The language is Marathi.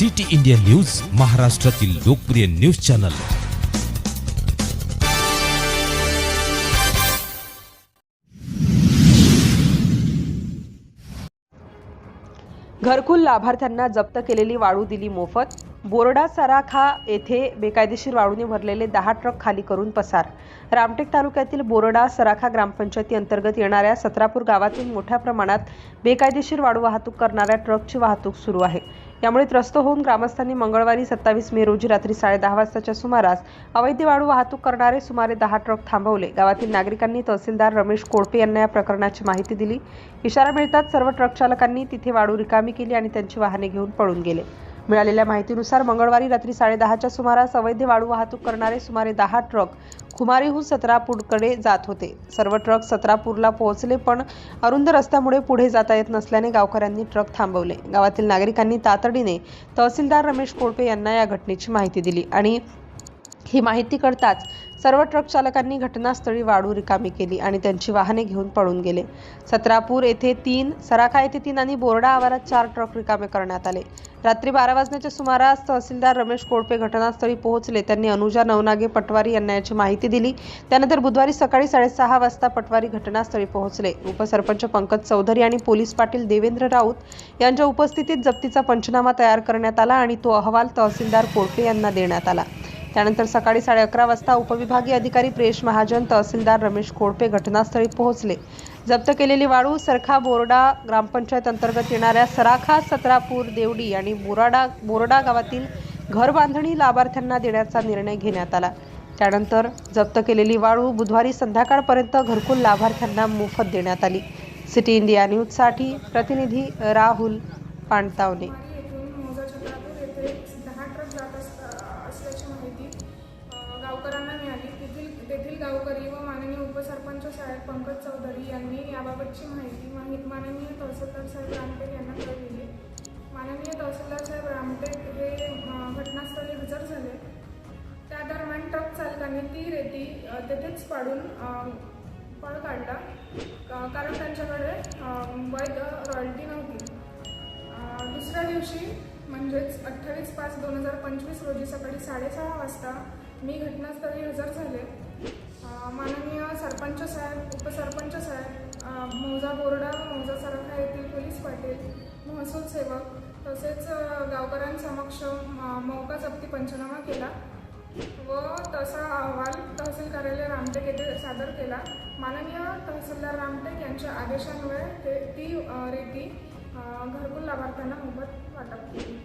सिटी इंडिया न्यूज महाराष्ट्रातील लोकप्रिय न्यूज चॅनल. घरकुल लाभार्थ्यांना जप्त केलेली वाळू दिली मोफत. बोरडा सराखा येथे बेकायदेशीर वाळूने भरलेले दहा ट्रक खाली करून पसार. रामटेक तालुक्यातील बोरडा सराखा ग्रामपंचायती अंतर्गत येणाऱ्या सत्रापूर गावातून मोठ्या प्रमाणात बेकायदेशीर वाळू वाहतूक करणाऱ्या ट्रकची वाहतूक सुरू आहे. यामुळे त्रस्त होऊन ग्रामस्थांनी मंगळवारी सत्तावीस मे रोजी रात्री साडेदहा वाजताच्या सुमारास अवैध वाळू वाहतूक करणारे सुमारे दहा ट्रक थांबवले. गावातील नागरिकांनी तहसीलदार रमेश कोळपे यांना या प्रकरणाची माहिती दिली. इशारा मिळताच सर्व ट्रक चालकांनी तिथे वाळू रिकामी केली आणि त्यांची वाहने घेऊन पळून गेले. मिळालेल्या माहितीनुसार मंगळवारी रात्री साडेदहाच्या सुमारास अवैध वाळू वाहतूक करणारे सुमारे दहा ट्रक कुमारीहून सत्रापूरकडे जात होते. सर्व ट्रक सत्रापूरला पोहोचले पण अरुंद रस्त्यामुळे पुढे जाता येत नसल्याने गावकऱ्यांनी ट्रक थांबवले. गावातील नागरिकांनी तातडीने तहसीलदार रमेश कोळपे यांना या घटनेची माहिती दिली आणि ही माहिती कळताच सर्व ट्रक चालकांनी घटनास्थळी वाळू रिकामी केली आणि त्यांची वाहने घेऊन पळून गेले. सत्रापूर येथे तीन सराखा येथे तीन आणि बोर्डा आवारात चार ट्रक रिकामे करण्यात आले. रात्री बारा वाजण्याच्या सुमारास तहसीलदार रमेश कोळपे घटनास्थळी पोहोचले. त्यांनी अनुजा नवनागे पटवारी यांना याची माहिती दिली. त्यानंतर बुधवारी सकाळी साडेसहा वाजता पटवारी घटनास्थळी पोहोचले. उपसरपंच पंकज चौधरी आणि पोलीस पाटील देवेंद्र राऊत यांच्या उपस्थितीत जप्तीचा पंचनामा तयार करण्यात आला आणि तो अहवाल तहसीलदार कोळपे यांना देण्यात आला. त्यानंतर सकाळी साडे अकरा वाजता उपविभागीय अधिकारी प्रेश महाजन तहसीलदार रमेश खोडपे घटनास्थळी पोहोचले. जप्त केलेली वाळू सरखा बोर्डा ग्रामपंचायत अंतर्गत येणाऱ्या सराखा सत्रापूर देवडी आणि बोराडा बोरडा गावातील घर बांधणी लाभार्थ्यांना देण्याचा निर्णय घेण्यात आला. त्यानंतर जप्त केलेली वाळू बुधवारी संध्याकाळपर्यंत घरकुल लाभार्थ्यांना मोफत देण्यात आली. सिटी इंडिया न्यूजसाठी प्रतिनिधी राहुल पाणतावणे गावकरी व माननीय उपसरपंच साहेब पंकज चौधरी यांनी याबाबतची माहिती माहि- माननीय तहसीलदार साहेब रामटेक यांना कळविली. माननीय तहसीलदार साहेब रामटेक हे घटनास्थळी हजर झाले. त्या दरम्यान ट्रक चालकाने ती रेती तेथेच पाडून पळ काढला. कारण त्यांच्याकडे वैध रॉयल्टी नव्हती. दुसऱ्या दिवशी म्हणजेच अठ्ठावीस पाच दोन हजार पंचवीस रोजी सकाळी साडेसहा वाजता मी घटनास्थळी हजर झाले. माननीय सरपंच साहेब उपसरपंच साहेब मौजा बोर्डा मौजा सरखा येथील पोलीस पाटील महसूल सेवक तसेच गावकऱ्यांसमक्ष मौका जप्ती पंचनामा केला व तसा अहवाल तहसील कार्यालय रामटेक येथे सादर केला. माननीय तहसीलदार रामटेक यांच्या आदेशान्वये ते ती रेती घरकुल लाभार्थ्यांना मोफत वाटप केली.